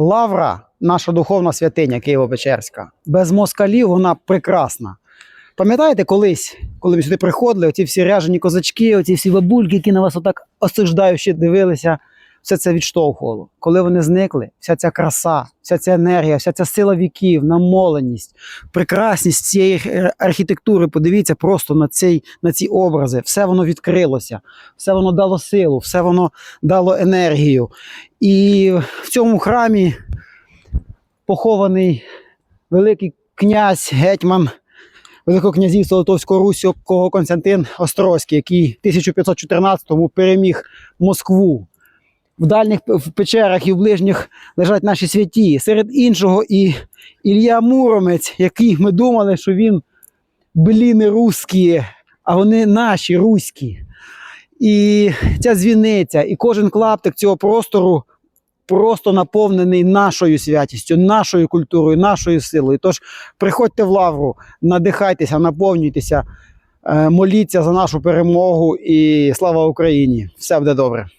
Лавра, наша духовна святиня Києво-Печерська. Без москалів вона прекрасна. Пам'ятаєте колись, коли ми сюди приходили, оці всі ряжені козачки, оці всі бабульки, які на вас отак осуждаючи дивилися, все це відштовхувало. Коли вони зникли, вся ця краса, вся ця енергія, вся ця сила віків, намоленість, прекрасність цієї архітектури, подивіться просто на, цей, на ці образи. Все воно відкрилося, все воно дало силу, все воно дало енергію. І в цьому храмі похований великий князь, гетьман Великокнязівства Литовського Руського Константин Острозький, який 1514-му переміг Москву. В дальніх в печерах і в ближніх лежать наші святі. Серед іншого і Ілля Муромець, який ми думали, що він бліни русські, а вони наші руські. І ця дзвіниця, і кожен клаптик цього простору просто наповнений нашою святістю, нашою культурою, нашою силою. Тож приходьте в лавру, надихайтеся, наповнюйтеся, е, моліться за нашу перемогу і слава Україні! Все буде добре.